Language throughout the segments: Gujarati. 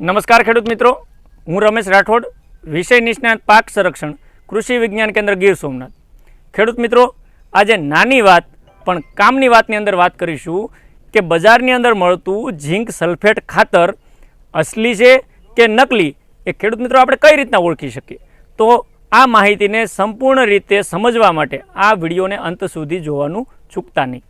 નમસ્કાર ખેડૂત મિત્રો. હું રમેશ રાઠોડ, વિષય નિષ્ણાત પાક સંરક્ષણ, કૃષિ વિજ્ઞાન કેન્દ્ર ગીર સોમનાથ. ખેડૂત મિત્રો, આજે નાની વાત, પણ કામની વાતની અંદર વાત કરીશું કે બજારની અંદર મળતું ઝીંક સલ્ફેટ ખાતર અસલી છે કે નકલી, એ ખેડૂત મિત્રો આપણે કઈ રીતના ઓળખી શકીએ? તો આ માહિતીને સંપૂર્ણ રીતે સમજવા માટે આ વિડીયોને અંત સુધી જોવાનું ચૂકતા નહીં.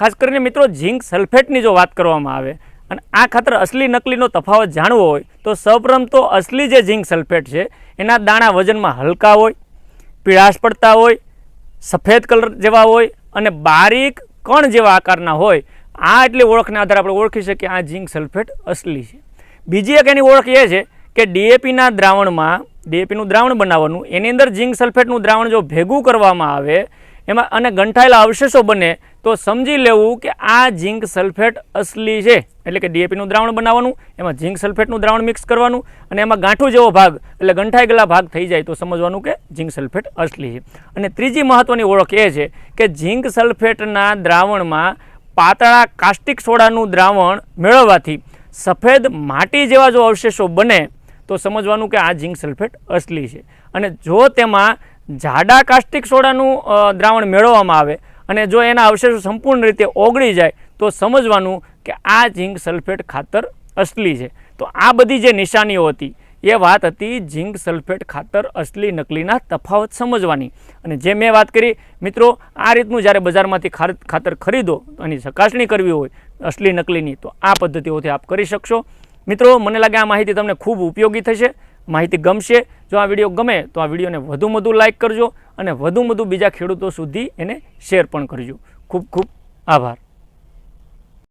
ખાસ કરીને મિત્રો ઝીંક સલ્ફેટની જો વાત કરવામાં આવે અને આ ખાતર અસલી નકલીનો તફાવત જાણવો હોય તો સૌપ્રથમ તો અસલી જે ઝીંક સલ્ફેટ છે, એના દાણા વજનમાં હલકા હોય, પીળાશ પડતા હોય, સફેદ કલર જેવા હોય અને બારીક કણ જેવા આકારના હોય, આ એટલી ઓળખના આધારે આપણે ઓળખી શકીએ આ ઝીંક સલ્ફેટ અસલી છે. બીજી એક એની ઓળખ એ છે કે ડીએપીના દ્રાવણમાં ડીએપીનું દ્રાવણ બનાવવાનું, એની અંદર ઝીંક સલ્ફેટનું દ્રાવણ જો ભેગું કરવામાં આવે, એમાં અને ગંઠાયેલા અવશેષો બને તો સમજી લેવું કે આ ઝીંક સલ્ફેટ અસલી છે. એટલે કે ડીએપીનું દ્રાવણ બનાવવાનું, એમાં ઝીંક સલ્ફેટનું દ્રાવણ મિક્સ કરવાનું અને એમાં ગાંઠું જેવો ભાગ, એટલે ગંઠાઈ ગયેલા ભાગ થઈ જાય તો સમજવાનું કે ઝીંક સલ્ફેટ અસલી છે. અને ત્રીજી મહત્ત્વની ઓળખ એ છે કે ઝીંક સલ્ફેટના દ્રાવણમાં પાતળા કાસ્ટિક સોડાનું દ્રાવણ મેળવવાથી સફેદ માટી જેવા જો અવશેષો બને તો સમજવાનું કે આ ઝીંક સલ્ફેટ અસલી છે. અને જો તેમાં જાડા કાસ્ટિક સોડાનું દ્રાવણ મેળવવામાં આવે અને જો એના અવશેષો સંપૂર્ણ રીતે ઓગળી જાય, તો સમજવાનું કે આ ઝીંક સલ્ફેટ ખાતર અસલી છે. તો આ બધી જે નિશાનીઓ હતી, એ વાત હતી ઝીંક સલ્ફેટ ખાતર અસલી નકલીના તફાવત સમજવાની. અને જે મેં વાત કરી, મિત્રો, આ રીતનું જ્યારે બજારમાંથી ખાતર ખરીદો એની ચકાસણી કરવી હોય, અસલી નકલીની, તો આ પદ્ધતિઓથી આપ કરી શકશો. મિત્રો, મને લાગે આ માહિતી તમને ખૂબ ઉપયોગી થશે. માહિતી ગમશે. જો આ વીડિયો ગમે તો આ વિડીયોને વધુ વધુ લાઇક કરજો અને વધુ વધુ બીજા ખેડૂતો સુધી એને શેર પણ કરજો. ખૂબ ખૂબ આભાર.